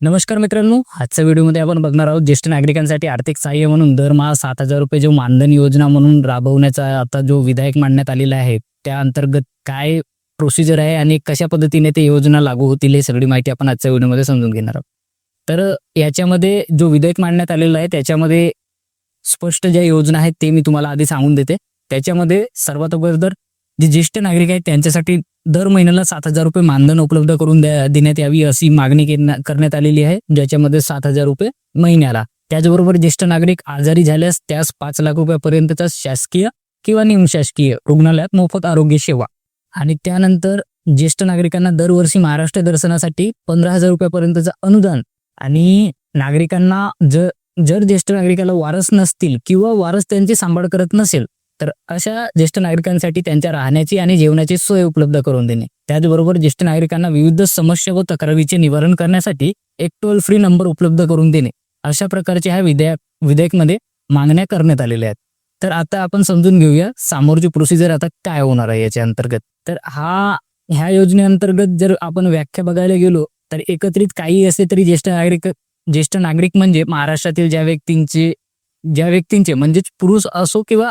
नमस्कार मित्रांनो आजच्या व्हिडिओमध्ये आपण बघणार आहोत ज्येष्ठ नागरिकांसाठी आर्थिक सहाय्य म्हणून दरमहा सात हजार रुपये जो मानधन योजना म्हणून राबवण्याचा आता जो विधायक मांडण्यात आलेला आहे त्या अंतर्गत काय प्रोसिजर आहे आणि कशा पद्धतीने ते योजना लागू होतील हे सगळी माहिती आपण आजच्या व्हिडिओमध्ये समजून घेणार आहोत. तर याच्यामध्ये जो विधेयक मांडण्यात आलेला आहे त्याच्यामध्ये स्पष्ट ज्या योजना आहेत ते मी तुम्हाला आधी सांगून देते. त्याच्यामध्ये सर्वात अगोदर जे ज्येष्ठ नागरिक आहेत त्यांच्यासाठी दर महिन्याला सात हजार रुपये मानधन उपलब्ध करून देण्यात यावी अशी मागणी करण्यात आलेली आहे ज्याच्यामध्ये सात हजार रुपये महिन्याला. त्याचबरोबर ज्येष्ठ नागरिक आजारी झाल्यास त्यास पाच लाख रुपयापर्यंतचा शासकीय किंवा निमशासकीय रुग्णालयात मोफत आरोग्य सेवा. आणि त्यानंतर ज्येष्ठ नागरिकांना दरवर्षी महाराष्ट्र दर्शनासाठी पंधरा हजार रुपयापर्यंतचं अनुदान आणि नागरिकांना जर जर ज्येष्ठ नागरिकाला वारस नसतील किंवा वारस त्यांची सांभाळ करत नसेल तर अशा ज्येष्ठ नागरिकांसाठी त्यांच्या राहण्याची आणि जेवणाची सोय उपलब्ध करून देणे. त्याचबरोबर ज्येष्ठ नागरिकांना विविध समस्या व तक्रारीचे निवारण करण्यासाठी एक टोल फ्री नंबर उपलब्ध करून देणे. अशा प्रकारचे ह्या विधेयक विधेयकमध्ये मागण्या करण्यात आलेल्या आहेत. तर आता आपण समजून घेऊया सामोरची प्रोसिजर आता काय होणार आहे याच्या अंतर्गत. तर हा ह्या योजनेअंतर्गत जर आपण व्याख्या बघायला गेलो तर एकत्रित काही असले तरी ज्येष्ठ नागरिक ज्येष्ठ नागरिक म्हणजे महाराष्ट्रातील ज्या व्यक्तींचे ज्या व्यक्तींचे म्हणजेच पुरुष असो किंवा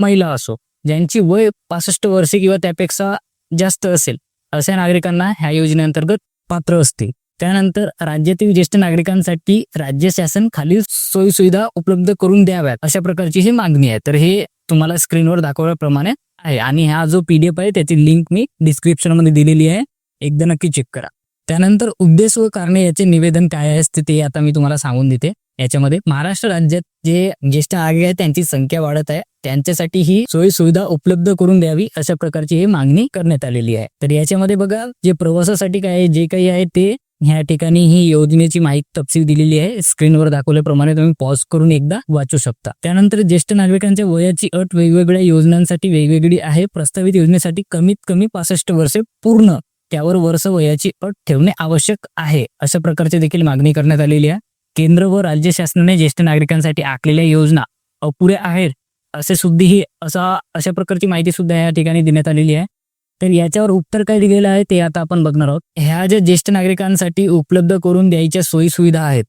महिला असो ज्यांची वय पासष्ट वर्षे किंवा त्यापेक्षा जास्त असेल अशा नागरिकांना ह्या योजनेअंतर्गत पात्र असते त्यानंतर राज्यातील ज्येष्ठ नागरिकांसाठी राज्य शासन खालील सोयीसुविधा उपलब्ध करून द्याव्यात अशा प्रकारची ही मागणी आहे. तर हे तुम्हाला स्क्रीनवर दाखवल्याप्रमाणे आहे. आणि हा जो पीडीएफ आहे त्याची लिंक मी डिस्क्रिप्शनमध्ये दिलेली आहे. एकदा नक्की चेक करा. त्यानंतर उद्देश व कारणे याचे निवेदन काय असते ते आता मी तुम्हाला सांगून देते. याच्यामध्ये महाराष्ट्र राज्यात जे ज्येष्ठ नागरिक आहेत त्यांची संख्या वाढत आहे. त्यांच्यासाठी ही सोयी सुविधा उपलब्ध करून द्यावी अशा प्रकारची ही मागणी करण्यात आलेली आहे. तर याच्यामध्ये बघा जे प्रवासासाठी काय आहे, जे काही आहे ते ह्या ठिकाणी ही योजनेची माहिती तपशील दिलेली आहे. स्क्रीनवर दाखवल्याप्रमाणे तुम्ही पॉज करून एकदा वाचू शकता. त्यानंतर ज्येष्ठ नागरिकांच्या वयाची अट वेगवेगळ्या योजनांसाठी वेगवेगळी आहे. प्रस्तावित योजनेसाठी कमीत कमी पासष्ट वर्षे पूर्ण त्यावर वर्ष वयाची अट ठेवणे आवश्यक आहे अशा प्रकारची देखील मागणी करण्यात आलेली आहे. केंद्र व राज्य शासनाने ज्येष्ठ नागरिकांसाठी आखलेल्या योजना अपुऱ्या आहेत असे सुद्धा ही असा अशा प्रकारची माहिती सुद्धा या ठिकाणी देण्यात आलेली आहे. तर याच्यावर उत्तर काय दिलेलं आहे ते आता आपण बघणार आहोत. ह्या ज्या ज्येष्ठ नागरिकांसाठी उपलब्ध करून द्यायच्या सोयी सुविधा आहेत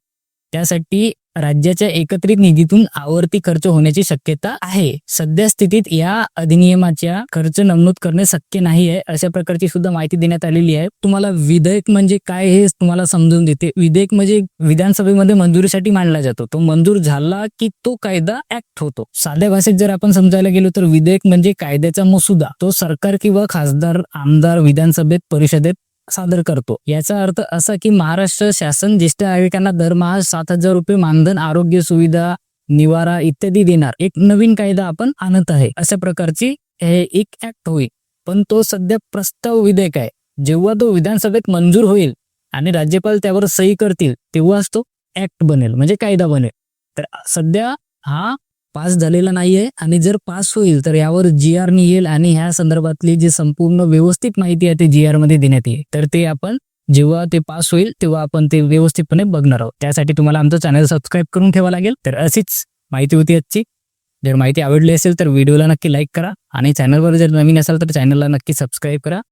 त्यासाठी राज्याच्या एकत्रित निधीतून आवर्ती खर्च होण्याची शक्यता आहे. सध्या स्थितीत या अधिनियमाच्या खर्च नमूद करणे शक्य नाही आहे अशा प्रकारची सुद्धा माहिती देण्यात आलेली आहे. तुम्हाला विधेयक म्हणजे काय हे तुम्हाला समजून देते. विधेयक म्हणजे विधानसभेमध्ये मंजुरीसाठी मांडला जातो. तो मंजूर झाला की तो कायदा ऍक्ट होतो. साध्या भाषेत जर आपण समजायला गेलो तर विधेयक म्हणजे कायद्याचा मसुदा. तो सरकार किंवा खासदार आमदार विधानसभेत परिषदेत सादर करतो. याचा अर्थ असा की महाराष्ट्र शासन ज्येष्ठ नागरिकांना दरमहा सात हजार रुपये मानधन आरोग्य सुविधा निवारा इत्यादी देणार. एक नवीन कायदा आपण आणत आहे. अशा प्रकारची हे एक ऍक्ट होईल. पण तो सध्या प्रस्ताव विधेयक आहे. जेव्हा तो विधानसभेत मंजूर होईल आणि राज्यपाल त्यावर सही करतील तेव्हाच तो ऍक्ट बनेल. म्हणजे कायदा बनेल. तर सध्या हा पास झालेला नाहीये आणि जर पास होईल तर यावर जी आर येईल आणि ह्या संदर्भातली जी संपूर्ण व्यवस्थित माहिती आहे ते जी आरमध्ये देण्यात येईल. तर ते आपण जेव्हा ते पास होईल तेव्हा आपण ते व्यवस्थितपणे बघणार आहोत. त्यासाठी तुम्हाला आमचं चॅनल सबस्क्राईब करून ठेवा लागेल. तर अशीच माहिती होती आजची. जर माहिती आवडली असेल तर व्हिडिओला नक्की लाईक करा आणि चॅनलवर जर नवीन असाल तर चॅनलला नक्की सबस्क्राईब करा.